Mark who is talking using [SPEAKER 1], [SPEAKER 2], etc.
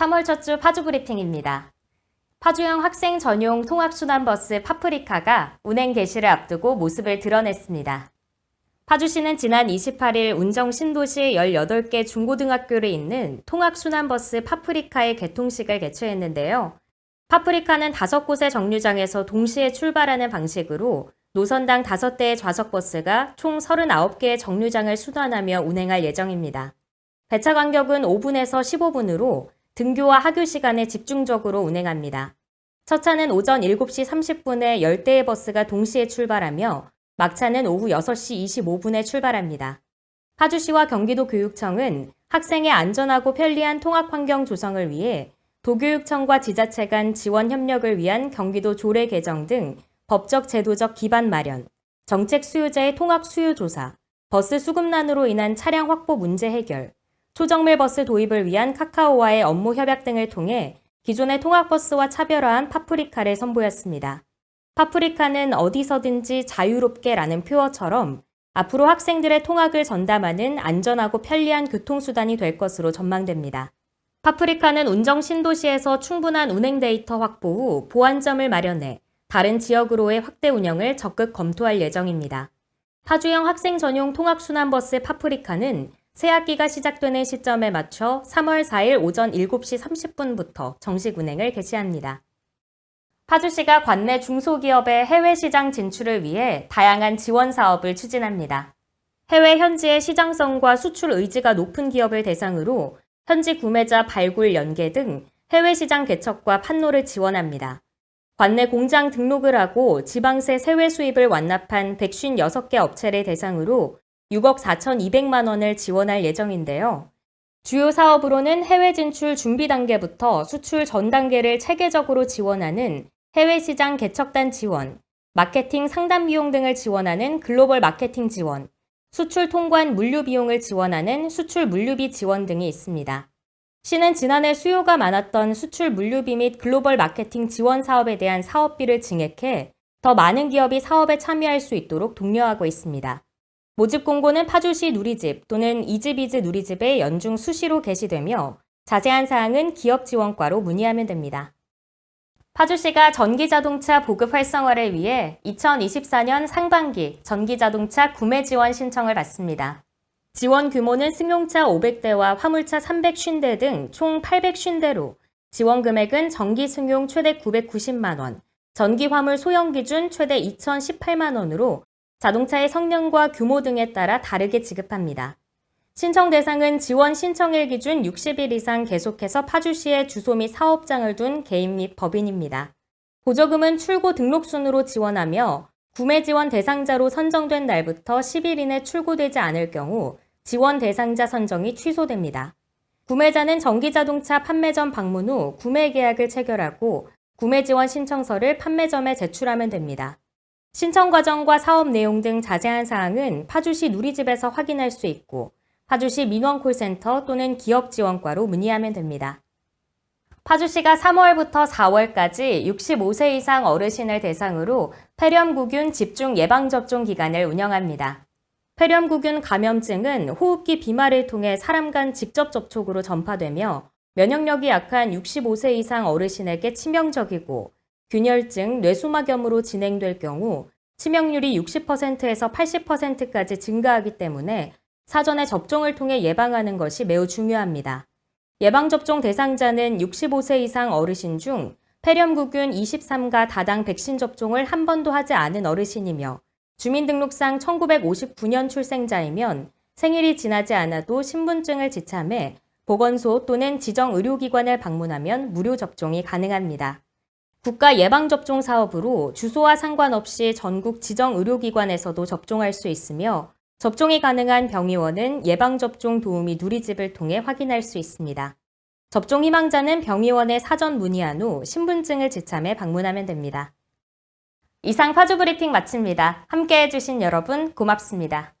[SPEAKER 1] 3월 첫 주 파주 브리핑입니다. 파주형 학생 전용 통학순환버스 파프리카가 운행 개시를 앞두고 모습을 드러냈습니다. 파주시는 지난 28일 운정 신도시 18개 중고등학교를 잇는 통학순환버스 파프리카의 개통식을 개최했는데요. 파프리카는 5곳의 정류장에서 동시에 출발하는 방식으로 노선당 5대의 좌석버스가 총 39개의 정류장을 순환하며 운행할 예정입니다. 배차 간격은 5분에서 15분으로 등교와 하교 시간에 집중적으로 운행합니다. 첫 차는 오전 7시 30분에 10대의 버스가 동시에 출발하며 막차는 오후 6시 25분에 출발합니다. 파주시와 경기도 교육청은 학생의 안전하고 편리한 통학 환경 조성을 위해 도교육청과 지자체 간 지원 협력을 위한 경기도 조례 개정 등 법적 제도적 기반 마련, 정책 수요자의 통학 수요 조사, 버스 수급난으로 인한 차량 확보 문제 해결, 초정밀 버스 도입을 위한 카카오와의 업무 협약 등을 통해 기존의 통학버스와 차별화한 파프리카를 선보였습니다. 파프리카는 어디서든지 자유롭게라는 표어처럼 앞으로 학생들의 통학을 전담하는 안전하고 편리한 교통수단이 될 것으로 전망됩니다. 파프리카는 운정 신도시에서 충분한 운행 데이터 확보 후 보안점을 마련해 다른 지역으로의 확대 운영을 적극 검토할 예정입니다. 파주형 학생 전용 통학순환버스 파프리카는 새학기가 시작되는 시점에 맞춰 3월 4일 오전 7시 30분부터 정식 운행을 개시합니다. 파주시가 관내 중소기업의 해외 시장 진출을 위해 다양한 지원 사업을 추진합니다. 해외 현지의 시장성과 수출 의지가 높은 기업을 대상으로 현지 구매자 발굴 연계 등 해외 시장 개척과 판로를 지원합니다. 관내 공장 등록을 하고 지방세 세외 수입을 완납한 156개 업체를 대상으로 6억 4,200만 원을 지원할 예정인데요. 주요 사업으로는 해외 진출 준비 단계부터 수출 전 단계를 체계적으로 지원하는 해외 시장 개척단 지원, 마케팅 상담 비용 등을 지원하는 글로벌 마케팅 지원, 수출 통관 물류 비용을 지원하는 수출 물류비 지원 등이 있습니다. 시는 지난해 수요가 많았던 수출 물류비 및 글로벌 마케팅 지원 사업에 대한 사업비를 증액해 더 많은 기업이 사업에 참여할 수 있도록 독려하고 있습니다. 모집 공고는 파주시 누리집 또는 이집이즈 누리집에 연중 수시로 게시되며 자세한 사항은 기업 지원과로 문의하면 됩니다. 파주시가 전기자동차 보급 활성화를 위해 2024년 상반기 전기자동차 구매 지원 신청을 받습니다. 지원 규모는 승용차 500대와 화물차 350대 등 총 850대로 지원 금액은 전기 승용 최대 990만 원, 전기 화물 소형 기준 최대 2018만 원으로 자동차의 성능과 규모 등에 따라 다르게 지급합니다. 신청 대상은 지원 신청일 기준 60일 이상 계속해서 파주시에 주소 및 사업장을 둔 개인 및 법인입니다. 보조금은 출고 등록 순으로 지원하며 구매 지원 대상자로 선정된 날부터 10일 이내 출고되지 않을 경우 지원 대상자 선정이 취소됩니다. 구매자는 전기자동차 판매점 방문 후 구매 계약을 체결하고 구매 지원 신청서를 판매점에 제출하면 됩니다. 신청 과정과 사업 내용 등 자세한 사항은 파주시 누리집에서 확인할 수 있고 파주시 민원콜센터 또는 기업지원과로 문의하면 됩니다. 파주시가 3월부터 4월까지 65세 이상 어르신을 대상으로 폐렴구균 집중 예방접종 기간을 운영합니다. 폐렴구균 감염증은 호흡기 비말을 통해 사람 간 직접 접촉으로 전파되며 면역력이 약한 65세 이상 어르신에게 치명적이고 균열증, 뇌수막염으로 진행될 경우 치명률이 60%에서 80%까지 증가하기 때문에 사전에 접종을 통해 예방하는 것이 매우 중요합니다. 예방접종 대상자는 65세 이상 어르신 중 폐렴구균 23가 다당 백신 접종을 한 번도 하지 않은 어르신이며 주민등록상 1959년 출생자이면 생일이 지나지 않아도 신분증을 지참해 보건소 또는 지정 의료기관을 방문하면 무료 접종이 가능합니다. 국가 예방접종 사업으로 주소와 상관없이 전국 지정 의료기관에서도 접종할 수 있으며 접종이 가능한 병의원은 예방접종 도우미 누리집을 통해 확인할 수 있습니다. 접종 희망자는 병의원에 사전 문의한 후 신분증을 지참해 방문하면 됩니다. 이상 파주 브리핑 마칩니다. 함께 해주신 여러분 고맙습니다.